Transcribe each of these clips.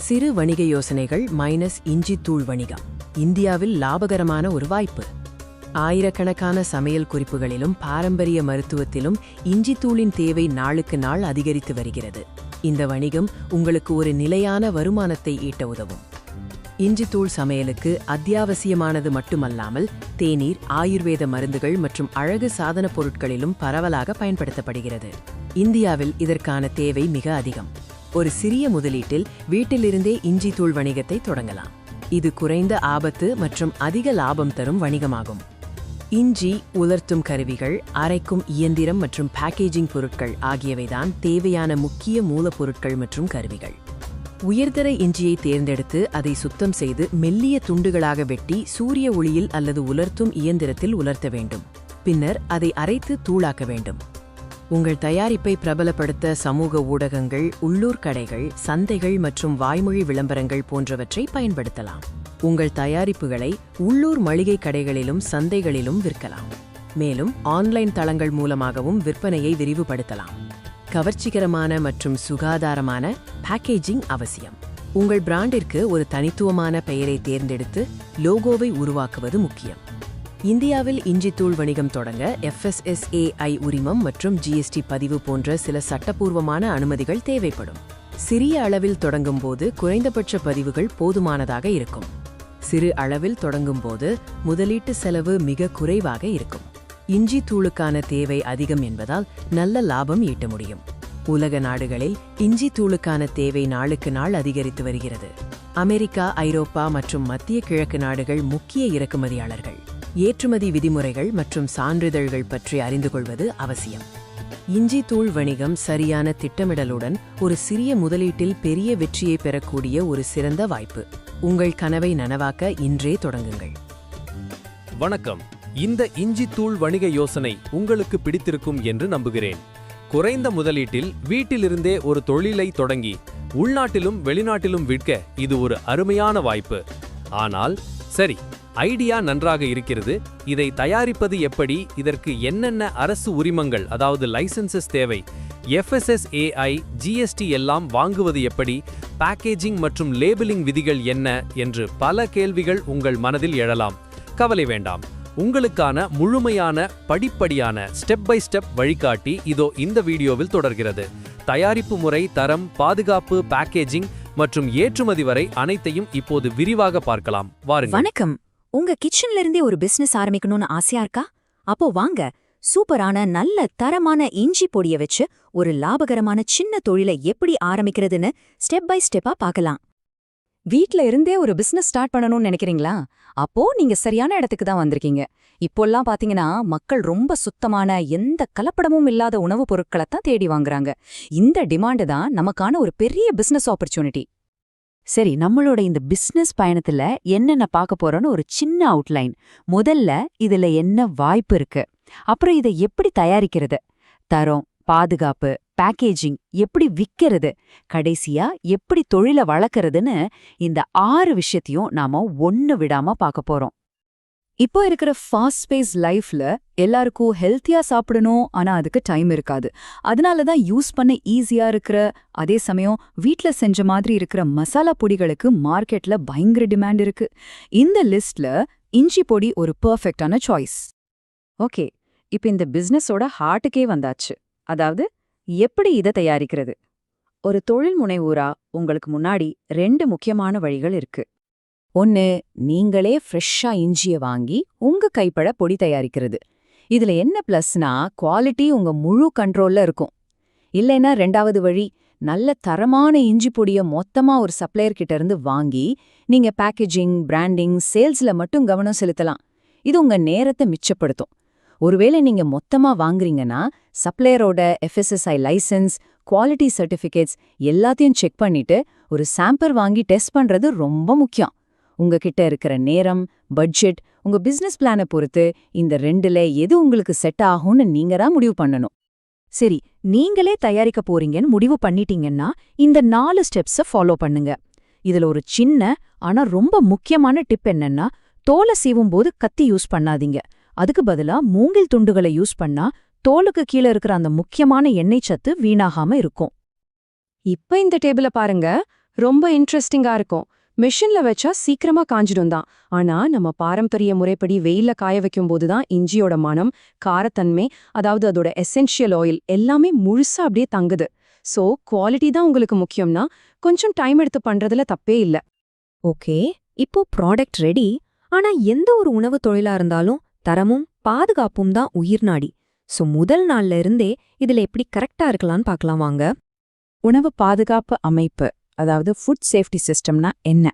சிறு வணிக யோசனைகள் மைனஸ் இஞ்சி தூள் வணிகம். இந்தியாவில் லாபகரமான ஒரு வாய்ப்பு. ஆயிரக்கணக்கான சமையல் குறிப்புகளிலும் பாரம்பரிய மருத்துவத்திலும் இஞ்சி தூளின் தேவை நாளுக்கு நாள் அதிகரித்து வருகிறது. இந்த வணிகம் உங்களுக்கு ஒரு நிலையான வருமானத்தை ஈட்ட உதவும். இஞ்சி தூள் சமையலுக்கு அத்தியாவசியமானது மட்டுமல்லாமல் தேநீர் ஆயுர்வேத மருந்துகள் மற்றும் அழகு சாதனப் பொருட்களிலும் பரவலாக பயன்படுத்தப்படுகிறது. இந்தியாவில் இதற்கான தேவை மிக அதிகம். ஒரு சிறிய முதலீட்டில் வீட்டிலிருந்தே இஞ்சி தூள் வணிகத்தை தொடங்கலாம். இது குறைந்த ஆபத்து மற்றும் அதிக லாபம் தரும் வணிகமாகும். இஞ்சி உலர்த்தும் கருவிகள் அரைக்கும் இயந்திரம் மற்றும் பேக்கேஜிங் பொருட்கள் ஆகியவைதான் தேவையான முக்கிய மூலப்பொருட்கள் மற்றும் கருவிகள். உயர்தர இஞ்சியை தேர்ந்தெடுத்து அதை சுத்தம் செய்து மெல்லிய துண்டுகளாக வெட்டி சூரிய ஒளியில் அல்லது உலர்த்தும் இயந்திரத்தில் உலர்த்த வேண்டும். பின்னர் அதை அரைத்து தூளாக்க வேண்டும். உங்கள் தயாரிப்பை பிரபலப்படுத்த சமூக ஊடகங்கள் உள்ளூர் கடைகள் சந்தைகள் மற்றும் வாய்மொழி விளம்பரங்கள் போன்றவற்றை பயன்படுத்தலாம். உங்கள் தயாரிப்புகளை உள்ளூர் மளிகை கடைகளிலும் சந்தைகளிலும் விற்கலாம். மேலும் ஆன்லைன் தளங்கள் மூலமாகவும் விற்பனையை விரிவுபடுத்தலாம். கவர்ச்சிகரமான மற்றும் சுகாதாரமான பேக்கேஜிங் அவசியம். உங்கள் பிராண்டிற்கு ஒரு தனித்துவமான பெயரை தேர்ந்தெடுத்து லோகோவை உருவாக்குவது முக்கியம். இந்தியாவில் இஞ்சி தூள் வணிகம் தொடங்க எஃப்எஸ்எஸ்ஏஐ உரிமம் மற்றும் ஜிஎஸ்டி பதிவு போன்ற சில சட்டப்பூர்வமான அனுமதிகள் தேவைப்படும். சிறிய அளவில் தொடங்கும் போது குறைந்தபட்ச பதிவுகள் போதுமானதாக இருக்கும். சிறு அளவில் தொடங்கும் போது முதலீட்டு செலவு மிக குறைவாக இருக்கும். இஞ்சி தூளுக்கான தேவை அதிகம் என்பதால் நல்ல லாபம் ஈட்ட முடியும். உலக நாடுகளில் இஞ்சி தூளுக்கான தேவை நாளுக்கு நாள் அதிகரித்து வருகிறது. அமெரிக்கா ஐரோப்பா மற்றும் மத்திய கிழக்கு நாடுகள் முக்கிய இறக்குமதியாளர்கள். ஏற்றுமதி விதிமுறைகள் மற்றும் சான்றிதழ்கள் பற்றி அறிந்து கொள்வது அவசியம். இஞ்சி தூள் வணிகம் சரியான திட்டமிடலுடன் ஒரு சிறிய முதலீட்டில் பெரிய வெற்றியை பெறக்கூடிய ஒரு சிறந்த வாய்ப்பு. உங்கள் கனவை நனவாக்க இன்றே தொடங்குங்கள். வணக்கம். இந்த இஞ்சி தூள் வணிக யோசனை உங்களுக்கு பிடித்திருக்கும் என்று நம்புகிறேன். குறைந்த முதலீட்டில் வீட்டிலிருந்தே ஒரு தொழிலை தொடங்கி உள்நாட்டிலும் வெளிநாட்டிலும் விற்க இது ஒரு அருமையான வாய்ப்பு. ஆனால் சரி ஐடியா நன்றாக இருக்கிறது. இதை தயாரிப்பது எப்படி? இதற்கு என்னென்ன அரசு உரிமங்கள் அதாவது லைசன்சஸ் தேவை? எஃப்எஸ்எஸ்ஏஐ ஜிஎஸ்டி எல்லாம் வாங்குவது எப்படி? பேக்கேஜிங் மற்றும் லேபிளிங் விதிகள் என்ன? என்று பல கேள்விகள் உங்கள் மனதில் எழலாம். கவலை வேண்டாம். உங்களுக்கான முழுமையான படிப்படியான ஸ்டெப் பை ஸ்டெப் வழிகாட்டி இதோ இந்த வீடியோவில் தொடர்கிறது. தயாரிப்பு முறை தரம் பாதுகாப்பு பேக்கேஜிங் மற்றும் ஏற்றுமதி வரை அனைத்தையும் இப்போது விரிவாக பார்க்கலாம். வாருங்கள். வணக்கம். உங்க கிச்சன்ல இருந்தே ஒரு பிசினஸ் ஆரம்பிக்கணும்னு ஆசையா இருக்கா? அப்போ வாங்க சூப்பரான நல்ல தரமான இஞ்சி பொடிய வச்சு ஒரு லாபகரமான சின்ன தொழிலை எப்படி ஆரம்பிக்கிறதுன்னு ஸ்டெப் பை ஸ்டெப்பா பார்க்கலாம் வீட்ல இருந்தே ஒரு பிசினஸ் ஸ்டார்ட் பண்ணணும்னு நினைக்கிறீங்களா? அப்போ நீங்க சரியான இடத்துக்கு தான் வந்திருக்கீங்க. இப்போல்லாம் பாத்தீங்கன்னா மக்கள் ரொம்ப சுத்தமான எந்த கலப்படமும் இல்லாத உணவுப் பொருட்களை தான் தேடி வாங்குறாங்க. இந்த டிமாண்டு தான் நமக்கான ஒரு பெரிய பிசினஸ் ஆப்பர்ச்சுனிட்டி சரி நம்மளோட இந்த பிசினஸ் பயணத்துல என்னென்ன பார்க்க போறோம்னு ஒரு சின்ன அவுட்லைன் முதல்ல இதுல என்ன வாய்ப்பு இருக்கு? அப்புறம் இதை எப்படி தயாரிக்கிறது? தரம் பாதுகாப்பு பேக்கேஜிங் எப்படி விக்கிறது? கடைசியா எப்படி தொழிலை வளர்க்கறதுன்னு இந்த ஆறு விஷயத்தையும் நாம ஒன்னு விடாம பார்க்க போறோம். இப்போ இருக்கிற ஃபாஸ்ட் ஸ்பேஸ் லைஃப்ல எல்லாருக்கும் ஹெல்த்தியா சாப்பிடணும் ஆனா அதுக்கு டைம் இருக்காது. அதனால தான் யூஸ் பண்ண ஈஸியா இருக்கிற அதே சமயம் வீட்ல செஞ்ச மாதிரி இருக்கிற மசாலா பொடிகளுக்கு மார்க்கெட்ல பயங்கர டிமாண்ட் இருக்கு. இந்த லிஸ்ட்ல இஞ்சி பொடி ஒரு பர்ஃபெக்டான சாய்ஸ் ஓகே இப்போ இந்த பிசினஸோட ஹார்ட்டுக்கே வந்தாச்சு. அதாவது எப்படி இதை தயாரிக்கிறது? ஒரு தொழில் முனைவோரா உங்களுக்கு முன்னாடி ரெண்டு முக்கியமான வழிகள் இருக்கு. ஒன்னு நீங்களே ஃப்ரெஷ்ஷா இஞ்சிய வாங்கி உங்க கைப்பட பொடி தயாரிக்கிறது. இதுல என்ன பிளஸ்னா குவாலிட்டி உங்க முழு கண்ட்ரோல்ல இருக்கும். இல்லைன்னா ரெண்டாவது வழி நல்ல தரமான இஞ்சி பொடிய மொத்தமா ஒரு சப்ளையர்கிட்ட இருந்து வாங்கி நீங்க பேக்கேஜிங் பிராண்டிங் சேல்ஸ்ல மட்டும் கவனம் செலுத்தலாம். இது உங்க நேரத்தை மிச்சப்படுத்தும். ஒருவேளை நீங்க மொத்தமா வாங்குறீங்கன்னா சப்ளையரோட எஃப்எஸ்எஸ்ஐ லைசன்ஸ் குவாலிட்டி சர்டிஃபிகேட்ஸ் எல்லாத்தையும் செக் பண்ணிட்டு ஒரு சாம்பிள் வாங்கி டெஸ்ட் பண்றது ரொம்ப முக்கியம். உங்ககிட்ட இருக்கிற நேரம் பட்ஜெட் உங்க பிசினஸ் பிளானை பொறுத்து இந்த ரெண்டுல எது உங்களுக்கு செட் ஆகும்னு நீங்க தான் முடிவு பண்ணணும். சரி நீங்களே தயாரிக்க போறீங்கன்னு முடிவு பண்ணிட்டீங்கன்னா இந்த நாலு ஸ்டெப்ஸ ஃபாலோ பண்ணுங்க. இதுல ஒரு சின்ன ஆனா ரொம்ப முக்கியமான டிப் என்னன்னா தோலை சீவும் போது கத்தி யூஸ் பண்ணாதீங்க. அதுக்கு பதிலா மூங்கில் துண்டுகளை யூஸ் பண்ணா தோலுக்கு கீழ இருக்கிற அந்த முக்கியமான எண்ணெய் சத்து வீணாகாம இருக்கும். இப்ப இந்த டேபிள பாருங்க ரொம்ப இன்ட்ரெஸ்டிங்கா இருக்கும். மிஷின்ல வச்சா சீக்கிரமா காஞ்சிடும் தான் ஆனா நம்ம பாரம்பரிய முறைப்படி வெயில்ல காய வைக்கும் போதுதான் இஞ்சியோட மனம் காரத்தன்மை அதாவது அதோட எசென்ஷியல் ஆயில் எல்லாமே முழுசா அப்படியே தங்குது. சோ குவாலிட்டி தான் உங்களுக்கு முக்கியம்னா கொஞ்சம் டைம் எடுத்து பண்றதுல தப்பே இல்ல. ஓகே இப்போ ப்ராடக்ட் ரெடி ஆனா எந்த ஒரு உணவு தொழிலா இருந்தாலும் தரமும் பாதுகாப்பும் தான் உயிர்நாடி சோ முதல் நாள்ல இருந்தே இதுல எப்படி கரெக்டா இருக்கலாம்னு பார்க்கலாம் வாங்க. உணவு பாதுகாப்பு அமைப்பு. அதாவது ஃபுட் சேஃப்டி சிஸ்டம்னா என்ன?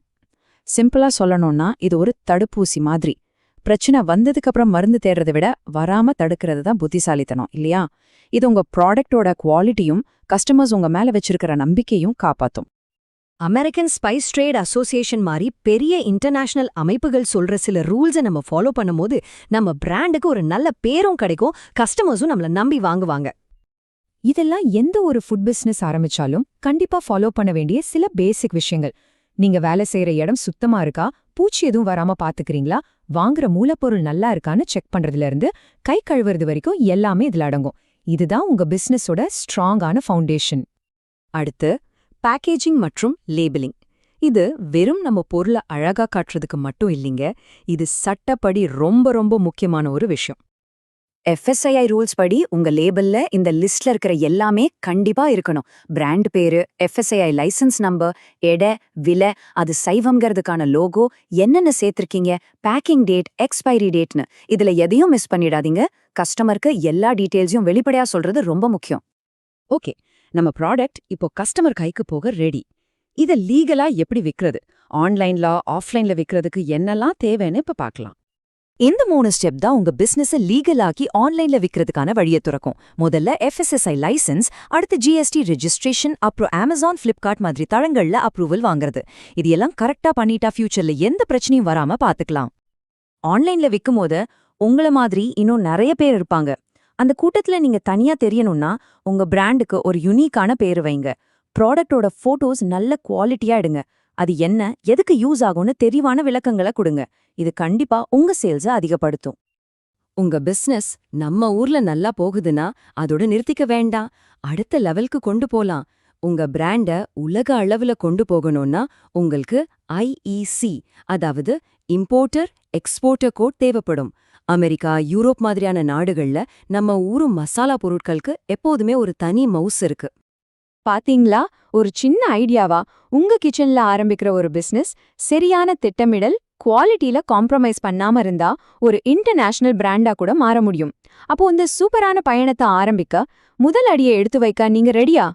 சிம்பிளா சொல்லணும்னா இது ஒரு தடுப்பூசி மாதிரி. பிரச்சனை வந்ததுக்கு அப்புறம் மருந்து தேடுறதை விட வராம தடுக்கிறது தான் புத்திசாலித்தனம் இல்லையா? இது உங்க ப்ராடக்டோட குவாலிட்டியும் கஸ்டமர்ஸ் உங்க மேல வச்சிருக்கிற நம்பிக்கையும் காப்பாத்தும். அமெரிக்கன் ஸ்பைஸ் ட்ரேட் அசோசியேஷன் மாதிரி பெரிய இன்டர்நேஷனல் அமைப்புகள் சொல்ற சில ரூல்ஸை நம்ம ஃபாலோ பண்ணும்போது நம்ம பிராண்டுக்கு ஒரு நல்ல பேரும் கிடைக்கும் கஸ்டமர்ஸும் நம்மள நம்பி வாங்குவாங்க. இதெல்லாம் எந்த ஒரு ஃபுட் பிசினஸ் ஆரம்பிச்சாலும் கண்டிப்பா ஃபாலோ பண்ண வேண்டிய சில பேசிக் விஷயங்கள். நீங்க வேலை செய்யற இடம் சுத்தமா இருக்கா? பூச்சி எதுவும் வராம பாத்துக்கிறீங்களா? வாங்குற மூலப்பொருள் நல்லா இருக்கான்னு செக் பண்றதுல இருந்து கை கழுவுறது வரைக்கும் எல்லாமே இதுல அடங்கும். இதுதான் உங்க பிசினஸோட ஸ்ட்ராங்கான ஃபவுண்டேஷன் அடுத்து பேக்கேஜிங் மற்றும் லேபிளிங் இது வெறும் நம்ம பொருளை அழகா காட்டுறதுக்கு மட்டும் இல்லைங்க. இது சட்டப்படி ரொம்ப ரொம்ப முக்கியமான ஒரு விஷயம். எஃப்எஸ்ஐஐ ரூல்ஸ் படி உங்க லேபிள்ல இந்த லிஸ்ட்ல இருக்கிற எல்லாமே கண்டிப்பா இருக்கணும். பிராண்ட் பேரு எஃப்எஸ்ஐஐ லைசன்ஸ் நம்பர் எடை விலை அது சைவம்ங்கிறதுக்கான லோகோ என்னென்ன சேர்த்திருக்கீங்க பேக்கிங் டேட் எக்ஸ்பைரி டேட்னு இதுல எதையும் மிஸ் பண்ணிடாதீங்க. கஸ்டமருக்கு எல்லா டீட்டெயில்ஸையும் வெளிப்படையா சொல்றது ரொம்ப முக்கியம். ஓகே நம்ம ப்ராடக்ட் இப்போ கஸ்டமர் கைக்கு போக ரெடி இத லீகலா எப்படி விக்கிறது? ஆன்லைன்ல ஆஃப்லைன்ல விற்கிறதுக்கு என்னெல்லாம் தேவைன்னு இப்ப பார்க்கலாம். இந்த மூணு ஸ்டெப் தான் உங்க பிசினஸ லீகலாக்கி ஆன்லைன்ல விற்கிறதுக்கான வழியை துறக்கும். முதல்ல எஃப்எஸ்எஸ்ஐ லைசென்ஸ் அடுத்து ஜிஎஸ்டி ரெஜிஸ்ட்ரேஷன் அப்புறம் அமேசான் பிளிப்கார்ட் மாதிரி தளங்கள்ல அப்ரூவல் வாங்குறது. இது எல்லாம் கரெக்டா பண்ணிட்டா ஃபியூச்சர்ல எந்த பிரச்சனையும் வராம பாத்துக்கலாம். ஆன்லைன்ல விக்கும்போது உங்கள மாதிரி இன்னும் நிறைய பேர் இருப்பாங்க. அந்த கூட்டத்துல நீங்க தனியா தெரியணும்னா உங்க பிராண்டுக்கு ஒரு யுனிக்கான பேரு வைங்க. ப்ராடக்டோட போட்டோஸ் நல்ல குவாலிட்டியா எடுங்க. அது என்ன எதுக்கு யூஸ் ஆகும்னு தெரிவான விளக்கங்களை கொடுங்க. இது கண்டிப்பா உங்க சேல்ஸ அதிகப்படுத்தும். உங்க பிசினஸ் நம்ம ஊர்ல நல்லா போகுதுன்னா அதோட நிறுத்திக்க வேண்டாம். அடுத்த லெவலுக்கு கொண்டு போலாம். உங்க பிராண்ட உலக அளவுல கொண்டு போகணும்னா உங்களுக்கு ஐஇசி அதாவது இம்போர்ட்டர் எக்ஸ்போர்ட்டர் கோட் தேவைப்படும். அமெரிக்கா யூரோப் மாதிரியான நாடுகள்ல நம்ம ஊரு மசாலா பொருட்களுக்கு எப்போதுமே ஒரு தனி மவுஸ் இருக்கு. பாத்தீங்களா? ஒரு சின்ன ஐடியாவா? உங்க கிச்சன்ல ஆரம்பிக்கிற ஒரு பிசினஸ் சரியான திட்டமிடல் குவாலிட்டியில காம்ப்ரமைஸ் பண்ணாம இருந்தா ஒரு இன்டர்நேஷனல் பிராண்டா கூட மாற முடியும். அப்போ இந்த சூப்பரான பயணத்தை ஆரம்பிக்க முதல் அடியை எடுத்து வைக்க நீங்க ரெடியா